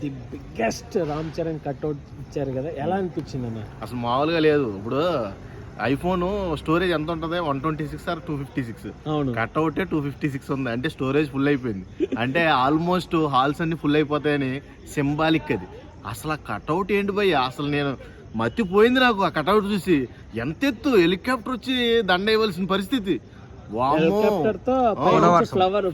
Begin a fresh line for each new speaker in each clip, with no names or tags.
The biggest Ram Charan cutout ఇచ్చారు కదా. ఎలా అనిపించింది అన్న
అసలు మామూలుగా లేదు. ఇప్పుడు ఐఫోన్ స్టోరేజ్ ఎంత ఉంటుంది? One twenty six or two fifty six?
అవును.
కట్అవుటే టూ ఫిఫ్టీ సిక్స్ ఉంది. అంటే స్టోరేజ్ ఫుల్ అయిపోయింది. అంటే ఆల్మోస్ట్ హాల్స్ అన్ని ఫుల్ అయిపోతాయని సింబాలిక్ అది. అసలు ఆ కట్అవుట్ ఏంటి భయ్య? అసలు నేను మతిపోయింది నాకు ఆ కట్అవుట్ చూసి. ఎంత ఎత్తు? హెలికాప్టర్ వచ్చి దండ ఇవ్వాల్సిన పరిస్థితి. అవును.
ఫ్లవర్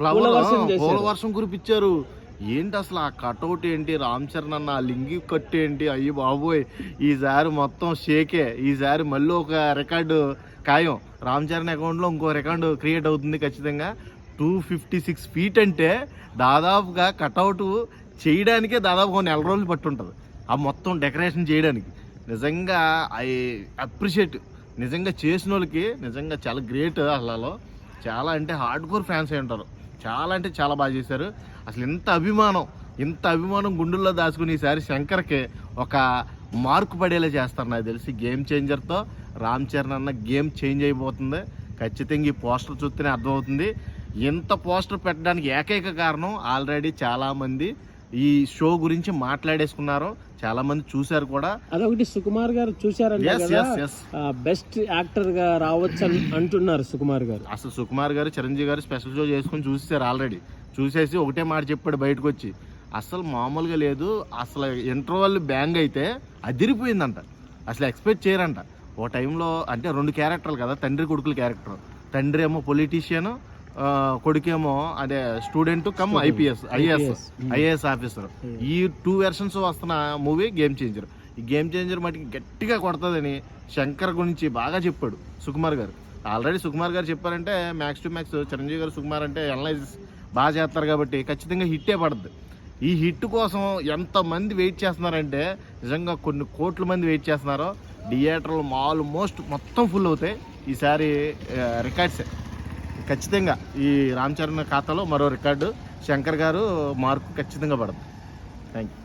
పూల వర్షం
కురిపించారు. ఏంటి అసలు ఆ కటౌట్ ఏంటి? రామ్ చరణ్ అన్న ఆ లింగి కట్టు ఏంటి? అయ్యి బాబోయ్ ఈసారి మొత్తం షేకే. ఈసారి మళ్ళీ ఒక రికార్డు ఖాయం. రామ్ చరణ్ అకౌంట్లో ఇంకో రికార్డు క్రియేట్ అవుతుంది ఖచ్చితంగా. టూ ఫిఫ్టీ సిక్స్ ఫీట్ అంటే దాదాపుగా కటౌట్ చేయడానికే దాదాపు ఒక నెల రోజులు పట్టుంటుంది. ఆ మొత్తం డెకరేషన్ చేయడానికి. నిజంగా ఐ అప్రిషియేట్ నిజంగా చేసిన వాళ్ళకి నిజంగా చాలా గ్రేట్ అసలు చాలా అంటే హార్డ్ కోర్ ఫ్యాన్స్ అయి ఉంటారు. చాలా అంటే చాలా బాగా చేశారు. అసలు ఇంత అభిమానం ఇంత అభిమానం గుండెల్లో దాచుకుని ఈసారి శంకర్కి ఒక మార్కు పడేలా చేస్తారు నాకు తెలిసి. గేమ్ చేంజర్తో రామ్ చరణ్ అన్న గేమ్ చేంజ్ అయిపోతుంది. ఖచ్చితంగా ఈ పోస్టర్ చూస్తేనే అర్థమవుతుంది. ఇంత పోస్టర్ పెట్టడానికి ఏకైక కారణం ఆల్రెడీ చాలామంది ఈ షో గురించి మాట్లాడేసుకున్నారు చాలా మంది చూశారు కూడా.
అదొకటి సుకుమార్ గారు చూశారంట బెస్ట్ యాక్టర్గా రావచ్చు అని అంటున్నారు సుకుమార్ గారు.
అసలు సుకుమార్ గారు చిరంజీవి గారు స్పెషల్ షో చేసుకొని చూసేసారు ఆల్రెడీ చూసేసి ఒకటే మాట చెప్పాడు బయటకు వచ్చి అసలు మామూలుగా లేదు అసలు ఇంటర్వల్ బ్యాంగ్ అయితే అదిరిపోయిందంట. అసలు ఎక్స్పెక్ట్ చేయరంట. ఓ టైంలో అంటే రెండు క్యారెక్టర్లు కదా తండ్రి కొడుకుల క్యారెక్టర్ తండ్రి ఏమో పొలిటీషియన్ కొడుకేమో అదే student cum IPS IAS. IAS officer ఈ టూ వెర్షన్స్ వస్తున్న మూవీ గేమ్ చేంజర్ ఈ గేమ్ చేంజర్ మటుకి గట్టిగా కొడుతుందని శంకర్ గురించి బాగా చెప్పాడు సుకుమార్ గారు. ఆల్రెడీ సుకుమార్ గారు చెప్పారంటే మ్యాక్స్ టు మ్యాక్స్ చిరంజీవి గారు సుకుమార్ అంటే అనలైజ్ బాగా చేస్తారు కాబట్టి ఖచ్చితంగా హిట్టే పడుద్ది. ఈ హిట్ కోసం ఎంతమంది వెయిట్ చేస్తున్నారంటే నిజంగా కొన్ని కోట్ల మంది వెయిట్ చేస్తున్నారు. థియేటర్లు ఆల్మోస్ట్ మొత్తం ఫుల్ అవుతాయి. ఈసారి రికార్డ్సే ఖచ్చితంగా ఈ రామ్ చరణ్ ఖాతాలో మరో రికార్డు శంకర్ గారు మార్కు ఖచ్చితంగా పడదు. Thank you